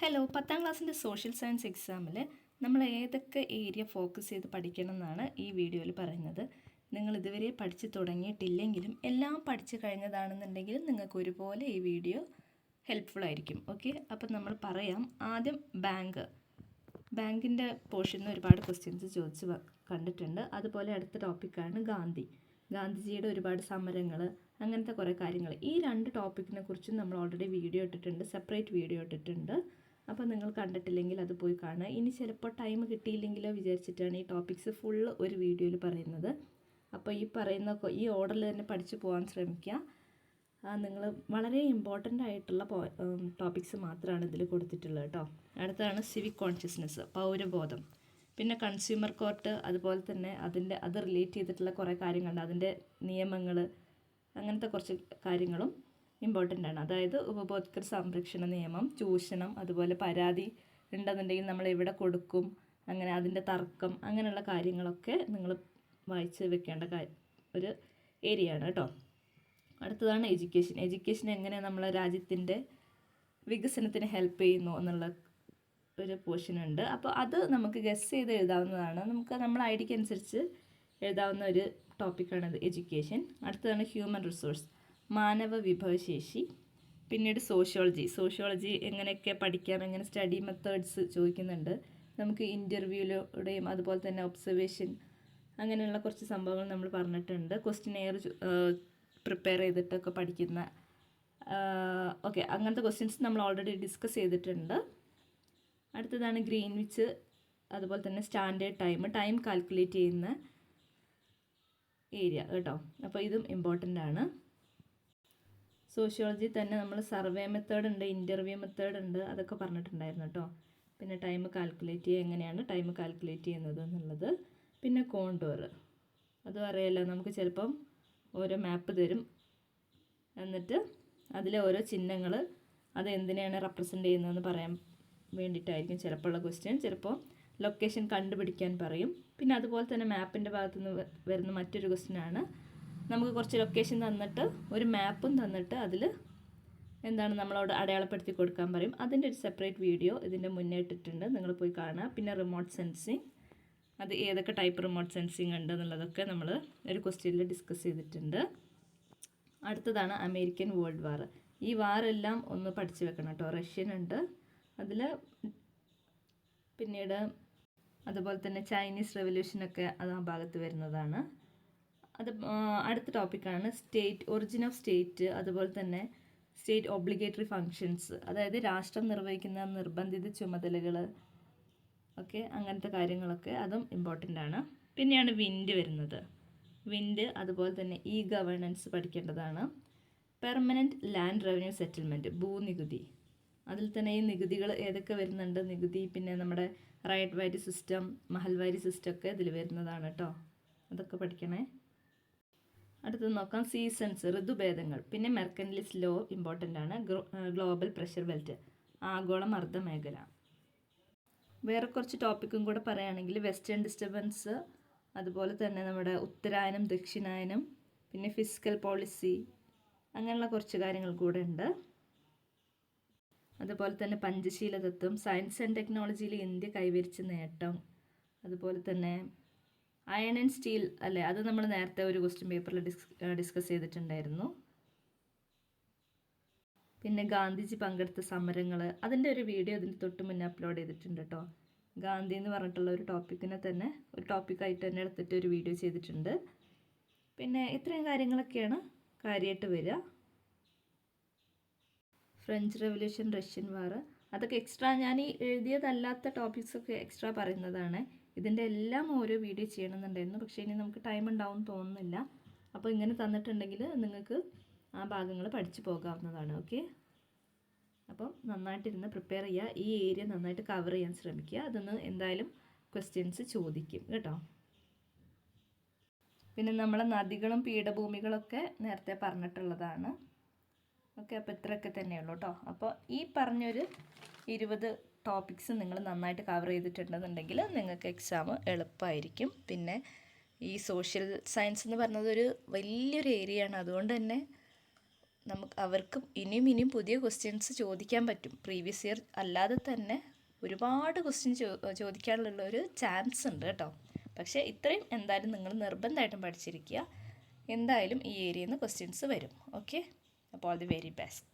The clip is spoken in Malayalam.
ഹലോ പത്താം ക്ലാസ്സിന്റെ സോഷ്യൽ സയൻസ് എക്സാമിൽ നമ്മൾ ഏതൊക്കെ ഏരിയ ഫോക്കസ് ചെയ്ത് പഠിക്കണം എന്നാണ് ഈ വീഡിയോയിൽ പറയുന്നത്. നിങ്ങൾ ഇതുവരെ പഠിച്ച് തുടങ്ങിയിട്ടില്ലെങ്കിലും എല്ലാം പഠിച്ചു കഴിഞ്ഞതാണെന്നുണ്ടെങ്കിലും നിങ്ങൾക്ക് ഒരുപോലെ ഈ വീഡിയോ ഹെൽപ്ഫുൾ ആയിരിക്കും. ഓക്കെ അപ്പം നമ്മൾ പറയാം ആദ്യം ബാങ്ക് ബാങ്കിന്റെ പോർഷനിൽ ഒരുപാട് ക്വസ്റ്റ്യൻസ് ചോദിച്ച് കണ്ടിട്ടുണ്ട്. അതുപോലെ അടുത്ത ടോപ്പിക്കാണ് ഗാന്ധി. ഗാന്ധിജിയുടെ ഒരുപാട് സമരങ്ങൾ അങ്ങനത്തെ കുറേ കാര്യങ്ങൾ ഈ രണ്ട് ടോപ്പിക്കിനെ കുറിച്ചും നമ്മൾ ഓൾറെഡി വീഡിയോ ഇട്ടിട്ടുണ്ട് സെപ്പറേറ്റ് വീഡിയോ ഇട്ടിട്ടുണ്ട്. അപ്പോൾ നിങ്ങൾ കണ്ടിട്ടില്ലെങ്കിൽ അത് പോയി കാണുക. ഇനി ചിലപ്പോൾ ടൈം കിട്ടിയില്ലെങ്കിലോ വിചാരിച്ചിട്ടാണ് ഈ ടോപ്പിക്സ് ഫുള്ള് ഒരു വീഡിയോയിൽ പറയുന്നത്. അപ്പോൾ ഈ പറയുന്ന ഈ ഓർഡറിൽ തന്നെ പഠിച്ചു പോകാൻ ശ്രമിക്കുക. നിങ്ങൾ വളരെ ഇമ്പോർട്ടന്റ് ആയിട്ടുള്ള ടോപ്പിക്സ് മാത്രമാണ് ഇതിൽ കൊടുത്തിട്ടുള്ളത് കേട്ടോ അടുത്തതാണ് സിവിക് കോൺഷ്യസ്നെസ് പൗരബോധം. പിന്നെ കൺസ്യൂമർ കോർട്ട് അതുപോലെ തന്നെ അതിന്റെ അത് റിലേറ്റ് ചെയ്തിട്ടുള്ള കുറേ കാര്യങ്ങളുണ്ട്. അതിന്റെ നിയമങ്ങൾ അങ്ങനത്തെ കുറച്ച് കാര്യങ്ങളും. ഇമ്പോർട്ടന്റ് ആണ്. അതായത് ഉപഭോക്തൃ സംരക്ഷണ നിയമം ചൂഷണം അതുപോലെ പരാതി ഉണ്ടെന്നുണ്ടെങ്കിൽ നമ്മൾ എവിടെ കൊടുക്കും അങ്ങനെ അതിന്റെ തർക്കം അങ്ങനെയുള്ള കാര്യങ്ങളൊക്കെ നിങ്ങൾ വായിച്ച് വെക്കേണ്ട ഒരു ഏരിയ ആണ് കേട്ടോ. അടുത്തതാണ് എഡ്യൂക്കേഷൻ എഡ്യൂക്കേഷൻ എങ്ങനെ നമ്മളെ രാജ്യത്തിന്റെ വികസനത്തിന് ഹെൽപ്പ് ചെയ്യുന്നു എന്നുള്ള ഒരു പോർഷൻ ഉണ്ട്. അപ്പോൾ അത് നമുക്ക് ഗസ് ചെയ്ത് എഴുതാവുന്നതാണ്. നമുക്ക് നമ്മളെ ഐഡിക്ക് അനുസരിച്ച് എഴുതാവുന്ന ഒരു ടോപ്പിക്കാണത് എഡ്യൂക്കേഷൻ അടുത്തതാണ് ഹ്യൂമൻ റിസോഴ്സ് മാനവ വിഭവശേഷി പിന്നീട് സോഷ്യോളജി. സോഷ്യോളജി എങ്ങനെയൊക്കെ പഠിക്കാം എങ്ങനെ സ്റ്റഡി മെത്തേഡ്സ് ചോദിക്കുന്നുണ്ട്. നമുക്ക് ഇന്റർവ്യൂയിലൂടെയും അതുപോലെ തന്നെ ഒബ്സർവേഷൻ അങ്ങനെയുള്ള കുറച്ച് സംഭവങ്ങൾ നമ്മൾ പറഞ്ഞിട്ടുണ്ട്. ക്വസ്റ്റ്യൻ എയർ പ്രിപ്പയർ ചെയ്തിട്ടൊക്കെ പഠിക്കുന്ന ഓക്കെ അങ്ങനത്തെ ക്വസ്റ്റ്യൻസ് നമ്മൾ ഓൾറെഡി ഡിസ്കസ് ചെയ്തിട്ടുണ്ട്. അടുത്തതാണ് ഗ്രീൻവിച്ച് അതുപോലെ തന്നെ സ്റ്റാൻഡേർഡ് ടൈം ടൈം കാൽക്കുലേറ്റ് ചെയ്യുന്ന ഏരിയ കേട്ടോ. അപ്പോൾ ഇതും ഇമ്പോർട്ടന്റ് ആണ്. സോഷ്യോളജി തന്നെ നമ്മൾ സർവേ മെത്തേഡ് ഉണ്ട് ഇന്റർവ്യൂ മെത്തേഡ് ഉണ്ട് അതൊക്കെ പറഞ്ഞിട്ടുണ്ടായിരുന്നു കേട്ടോ പിന്നെ ടൈം കാൽക്കുലേറ്റ് ചെയ്യുക എങ്ങനെയാണ് ടൈം കാൽക്കുലേറ്റ് ചെയ്യുന്നത് എന്നുള്ളത്. പിന്നെ കോണ്ടോർ അതും അറിയാലോ നമുക്ക് ചിലപ്പം ഓരോ മാപ്പ് തരും. എന്നിട്ട് അതിലെ ഓരോ ചിഹ്നങ്ങൾ അത് എന്തിനെയാണ് റെപ്രസെന്റ് ചെയ്യുന്നതെന്ന് പറയാൻ വേണ്ടിയിട്ടായിരിക്കും ചിലപ്പോൾ ഉള്ള ക്വസ്റ്റ്യൻ ചിലപ്പോൾ ലൊക്കേഷൻ കണ്ടുപിടിക്കാൻ പറയും. പിന്നെ അതുപോലെ തന്നെ മാപ്പിന്റെ ഭാഗത്തുനിന്ന് വരുന്ന മറ്റൊരു ക്വസ്റ്റ്യൻ ആണ് നമുക്ക് കുറച്ച് ലൊക്കേഷൻ തന്നിട്ട് ഒരു മാപ്പും തന്നിട്ട് അതിൽ എന്താണ് നമ്മളവിടെ അടയാളപ്പെടുത്തി കൊടുക്കാൻ പറയും. അതിന്റെ ഒരു സെപ്പറേറ്റ് വീഡിയോ ഇതിന്റെ മുന്നേ ഇട്ടിട്ടുണ്ട്. നിങ്ങൾ പോയി കാണുക. പിന്നെ റിമോട്ട് സെൻസിങ് അത് ഏതൊക്കെ ടൈപ്പ് റിമോട്ട് സെൻസിങ് ഉണ്ട് എന്നുള്ളതൊക്കെ നമ്മൾ ഒരു ക്വസ്റ്റ്യനിൽ ഡിസ്കസ് ചെയ്തിട്ടുണ്ട്. അടുത്തതാണ് അമേരിക്കൻ വേൾഡ് വാർ ഈ വാറെല്ലാം ഒന്ന് പഠിച്ചു വെക്കണം കേട്ടോ റഷ്യൻ ഉണ്ട്. അതിൽ പിന്നീട് അതുപോലെ തന്നെ ചൈനീസ് റെവല്യൂഷനൊക്കെ ആ ഭാഗത്ത് വരുന്നതാണ്. അത് അടുത്ത ടോപ്പിക്കാണ് സ്റ്റേറ്റ് ഒറിജിൻ ഓഫ് സ്റ്റേറ്റ് അതുപോലെ തന്നെ സ്റ്റേറ്റ് ഒബ്ലിഗേറ്ററി ഫങ്ഷൻസ് അതായത് രാഷ്ട്രം നിർവഹിക്കുന്ന നിർബന്ധിത ചുമതലകൾ ഓക്കെ അങ്ങനത്തെ കാര്യങ്ങളൊക്കെ അതും ഇമ്പോർട്ടന്റ് ആണ്. പിന്നെയാണ് വിൻഡ് വരുന്നത്. വിൻഡ് അതുപോലെ തന്നെ ഇ ഗവേണൻസ് പഠിക്കേണ്ടതാണ്. പെർമനന്റ് ലാൻഡ് റവന്യൂ സെറ്റിൽമെന്റ് ഭൂനികുതി. അതിൽ തന്നെ ഈ നികുതികൾ ഏതൊക്കെ വരുന്നുണ്ട്? നികുതി പിന്നെ നമ്മുടെ റൈറ്റ് വാരി സിസ്റ്റം മഹൽവാരി സിസ്റ്റം ഒക്കെ ഇതിൽ വരുന്നതാണ് കേട്ടോ അതൊക്കെ പഠിക്കണേ. അടുത്തത് നോക്കാം. സീസൺസ് ഋതുഭേദങ്ങൾ. പിന്നെ മെർക്കൻലിസ് ലോ ഇമ്പോർട്ടന്റ് ആണ്. ഗ്ലോബൽ പ്രഷർ ബെൽറ്റ് ആഗോള മർദ്ദ മേഖല. വേറെ കുറച്ച് ടോപ്പിക്കും കൂടെ പറയുകയാണെങ്കിൽ വെസ്റ്റേൺ ഡിസ്റ്റർബൻസ് അതുപോലെ തന്നെ നമ്മുടെ ഉത്തരായനം ദക്ഷിണായനം പിന്നെ ഫിസിക്കൽ പോളിസി അങ്ങനെയുള്ള കുറച്ച് കാര്യങ്ങൾ കൂടെ ഉണ്ട്. അതുപോലെ തന്നെ പഞ്ചശീല തത്വം സയൻസ് ആൻഡ് ടെക്നോളജിയിൽ ഇന്ത്യ കൈവരിച്ച നേട്ടം അതുപോലെ തന്നെ അയൺ ആൻഡ് സ്റ്റീൽ അല്ലേ? അത് നമ്മൾ നേരത്തെ ഒരു ക്വസ്റ്റ്യൻ പേപ്പറിൽ ഡിസ് ഡിസ്കസ് ചെയ്തിട്ടുണ്ടായിരുന്നു. പിന്നെ ഗാന്ധിജി പങ്കെടുത്ത സമരങ്ങൾ അതിന്റെ ഒരു വീഡിയോ ഇതിന് തൊട്ട് മുന്നേ അപ്ലോഡ് ചെയ്തിട്ടുണ്ട് കേട്ടോ ഗാന്ധി എന്ന് പറഞ്ഞിട്ടുള്ള ഒരു ടോപ്പിക്കിനെ തന്നെ ഒരു ടോപ്പിക്കായിട്ട് തന്നെ എടുത്തിട്ട് ഒരു വീഡിയോ ചെയ്തിട്ടുണ്ട്. പിന്നെ ഇത്രയും കാര്യങ്ങളൊക്കെയാണ് കാര്യമായിട്ട് വരിക. ഫ്രഞ്ച് റെവല്യൂഷൻ റഷ്യൻ വാർ അതൊക്കെ എക്സ്ട്രാ ഞാൻ ഈ എഴുതിയതല്ലാത്ത ടോപ്പിക്സൊക്കെ എക്സ്ട്രാ പറയുന്നതാണ്. ഇതിന്റെ എല്ലാം ഓരോ വീഡിയോ ചെയ്യണമെന്നുണ്ടായിരുന്നു. പക്ഷേ ഇനി നമുക്ക് ടൈം ഉണ്ടാവും തോന്നുന്നില്ല. അപ്പോൾ ഇങ്ങനെ തന്നിട്ടുണ്ടെങ്കിൽ നിങ്ങൾക്ക് ആ ഭാഗങ്ങൾ പഠിച്ചു പോകാവുന്നതാണ്. ഓക്കെ അപ്പം നന്നായിട്ടിരുന്ന് പ്രിപ്പയർ ചെയ്യുക. ഈ ഏരിയ നന്നായിട്ട് കവർ ചെയ്യാൻ ശ്രമിക്കുക. അതൊന്ന് എന്തായാലും ക്വസ്റ്റ്യൻസ് ചോദിക്കും. കേട്ടോ? പിന്നെ നമ്മളെ നദികളും പീഠഭൂമികളൊക്കെ നേരത്തെ പറഞ്ഞിട്ടുള്ളതാണ്. ഓക്കെ അപ്പോൾ ഇത്രയൊക്കെ തന്നെയുള്ളൂ കേട്ടോ. അപ്പോൾ ഈ പറഞ്ഞൊരു ഇരുപത് ടോപ്പിക്സ് നിങ്ങൾ നന്നായിട്ട് കവർ ചെയ്തിട്ടുണ്ടെന്നുണ്ടെങ്കിൽ നിങ്ങൾക്ക് എക്സാം എളുപ്പമായിരിക്കും പിന്നെ ഈ സോഷ്യൽ സയൻസ് എന്ന് പറഞ്ഞത് ഒരു വലിയൊരു ഏരിയ ആണ്. അതുകൊണ്ട് തന്നെ നമുക്ക് അവർക്കും ഇനിയും ഇനിയും പുതിയ ക്വസ്റ്റ്യൻസ് ചോദിക്കാൻ പറ്റും. പ്രീവിയസ് ഇയർ അല്ലാതെ തന്നെ ഒരുപാട് ക്വസ്റ്റ്യൻ ചോ ചോദിക്കാനുള്ള ഒരു ചാൻസ് ഉണ്ട് കേട്ടോ. പക്ഷേ ഇത്രയും എന്തായാലും നിങ്ങൾ നിർബന്ധമായിട്ടും പഠിച്ചിരിക്കുക. എന്തായാലും ഈ ഏരിയയിൽ നിന്ന് ക്വസ്റ്റ്യൻസ് വരും. ഓക്കെ അപ്പോൾ ഓൾ ദി വെരി ബെസ്റ്റ്